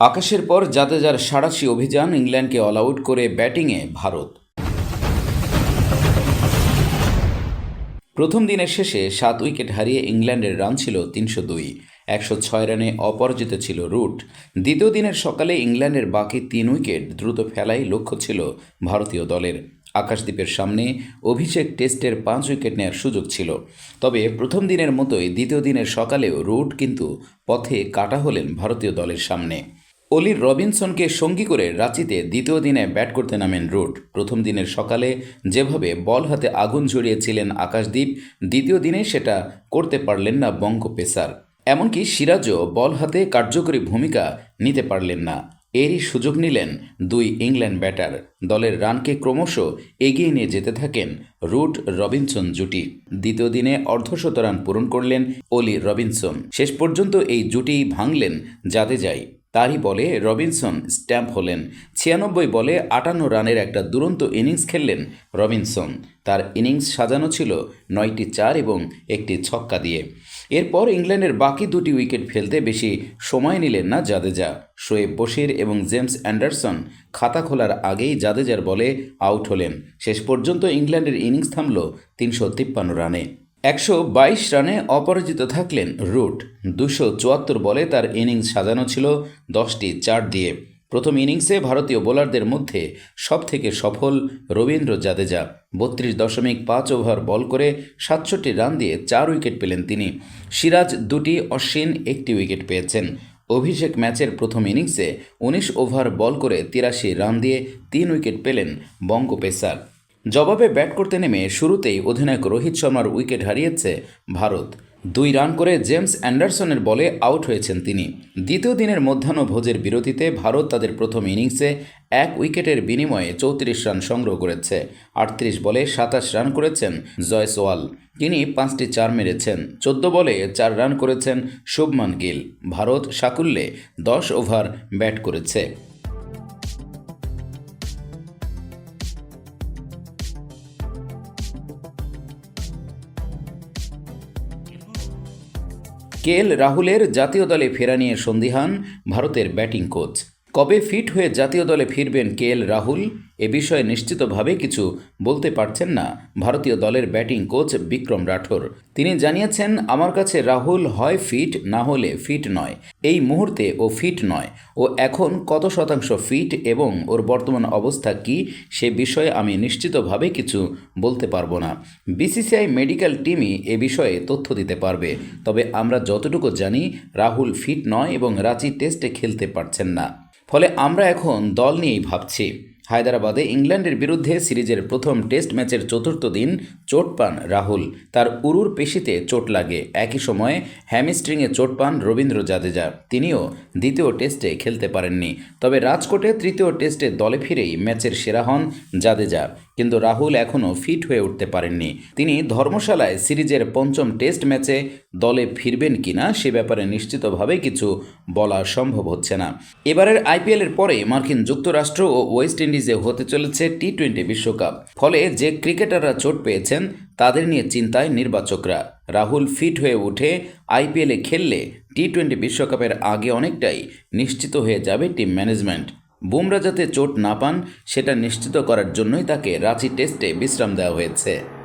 আকাশের পর জাদেজার সাড়াশি অভিযান ইংল্যান্ডকে অল আউট করে ব্যাটিংয়ে ভারত। প্রথম দিনের শেষে সাত উইকেট হারিয়ে ইংল্যান্ডের রান ছিল তিনশো দুই। একশো ছয় রানে অপরাজিত ছিল রুট। দ্বিতীয় দিনের সকালে ইংল্যান্ডের বাকি তিন উইকেট দ্রুত ফেলাই লক্ষ্য ছিল ভারতীয় দলের। আকাশদ্বীপের সামনে অভিষেক টেস্টের পাঁচ উইকেট নেওয়ার সুযোগ ছিল। তবে প্রথম দিনের মতোই দ্বিতীয় দিনের সকালেও রুট কিন্তু পথে কাটা হলেন ভারতীয় দলের সামনে। অলি রবিনসনকে সঙ্গী করে রাঁচিতে দ্বিতীয় দিনে ব্যাট করতে নামেন রুট। প্রথম দিনের সকালে যেভাবে বল হাতে আগুন ঝরিয়েছিলেন আকাশদ্বীপ দ্বিতীয় দিনে সেটা করতে পারলেন না বঙ্গ পেসার এমনকি সিরাজও বল হাতে কার্যকরী ভূমিকা নিতে পারলেন না। এরই সুযোগ নিলেন দুই ইংল্যান্ড ব্যাটার। দলের রানকে ক্রমশ এগিয়ে নিয়ে যেতে থাকেন রুট রবিনসন জুটি। দ্বিতীয় দিনে অর্ধশত রান পূরণ করলেন অলি রবিনসন। শেষ পর্যন্ত এই জুটি ভাঙলেন জাদেজাই। তারই বলে রবিনসন স্ট্যাম্প হলেন। ছিয়ানব্বই বলে আটান্ন রানের একটা দুরন্ত ইনিংস খেললেন রবিনসন। তার ইনিংস সাজানো ছিল নয়টি চার এবং একটি ছক্কা দিয়ে। এরপর ইংল্যান্ডের বাকি দুটি উইকেট ফেলতে বেশি সময় নিলেন না জাদেজা। শোয়েব বশির এবং জেমস অ্যান্ডারসন খাতা খোলার আগেই জাদেজার বলে আউট হলেন। শেষ পর্যন্ত ইংল্যান্ডের ইনিংস থামল তিনশো তিপ্পান্ন রানে। একশো বাইশ রানে অপরাজিত থাকলেন রুট। দুশো চুয়াত্তর বলে তার ইনিংস সাজানো ছিল দশটি চার দিয়ে। প্রথম ইনিংসে ভারতীয় বোলারদের মধ্যে সবথেকে সফল রবীন্দ্র জাদেজা। বত্রিশ দশমিক পাঁচ ওভার বল করে সাতষট্টি রান দিয়ে চার উইকেট পেলেন তিনি। সিরাজ দুটি, অশ্বিন একটি উইকেট পেয়েছেন। অভিষেক ম্যাচের প্রথম ইনিংসে উনিশ ওভার বল করে তিরাশি রান দিয়ে তিন উইকেট পেলেন বঙ্গ পেসার জবাবে ব্যাট করতে নেমে শুরুতেই অধিনায়ক রোহিত শর্মার উইকেট হারিয়েছে ভারত। দুই রান করে জেমস অ্যান্ডারসনের বলে আউট হয়েছেন তিনি। দ্বিতীয় দিনের মধ্যাহ্ন ভোজের বিরতিতে ভারত তাদের প্রথম ইনিংসে এক উইকেটের বিনিময়ে চৌত্রিশ রান সংগ্রহ করেছে। আটত্রিশ বলে সাতাশ রান করেছেন জয়সওয়াল তিনি পাঁচটি চার মেরেছেন, চোদ্দ বলে চার রান করেছেন শুভমান গিল। ভারত সাকুল্যে দশ ওভার ব্যাট করেছে। কেএল রাহুলের জাতীয় দলে ফেরা নিয়ে সন্দিহান ভারতের ব্যাটিং কোচ। কবে ফিট হয়ে জাতীয় দলে ফিরবেন কে এল রাহুল? এ বিষয়ে নিশ্চিতভাবে কিছু বলতে পারছেন না ভারতীয় দলের ব্যাটিং কোচ বিক্রম রাঠোর। তিনি জানিয়েছেন, আমার কাছে রাহুল হয় ফিট, না হলে ফিট নয়। এই মুহূর্তে ও ফিট নয়। ও এখন কত শতাংশ ফিট এবং ওর বর্তমান অবস্থা কি সে বিষয়ে আমি নিশ্চিতভাবে কিছু বলতে পারব না। বিসিসিআই মেডিকেল টিমই এ বিষয়ে তথ্য দিতে পারবে। তবে আমরা যতটুকু জানি, রাহুল ফিট নয় এবং রাঁচি টেস্টে খেলতে পারছেন না। ফলে আমরা এখন দল নিয়েই ভাবছি। হায়দ্রাবাদে ইংল্যান্ডের বিরুদ্ধে সিরিজের প্রথম টেস্ট ম্যাচের চতুর্থ দিন চোট পান রাহুল। তার উরুর পেশিতে চোট লাগে। একই সময়ে হ্যামিস্ট্রিংয়ে চোট পান রবীন্দ্র জাদেজা। তিনিও দ্বিতীয় টেস্টে খেলতে পারেননি। তবে রাজকোটে তৃতীয় টেস্টে দলে ফিরেই ম্যাচের সেরা হন জাদেজা। কিন্তু রাহুল এখনও ফিট হয়ে উঠতে পারেননি। তিনি ধর্মশালায় সিরিজের পঞ্চম টেস্ট ম্যাচে দলে ফিরবেন কিনা সে ব্যাপারে নিশ্চিতভাবে কিছু বলা সম্ভব হচ্ছে না। এবারের আইপিএলের পরে মার্কিন যুক্তরাষ্ট্র ও ওয়েস্ট ইন্ডিজে হতে চলেছে টি টোয়েন্টি বিশ্বকাপ। ফলে যে ক্রিকেটাররা চোট পেয়েছেন, তাদের নিয়ে চিন্তায় নির্বাচকরা। রাহুল ফিট হয়ে উঠে আইপিএলে খেললে টি টোয়েন্টি বিশ্বকাপের আগে অনেকটাই নিশ্চিত হয়ে যাবে টিম ম্যানেজমেন্ট। বুমরা যাতে চোট না পান, সেটা নিশ্চিত করার জন্যই তাকে রাঁচি টেস্টে বিশ্রাম দেওয়া হয়েছে।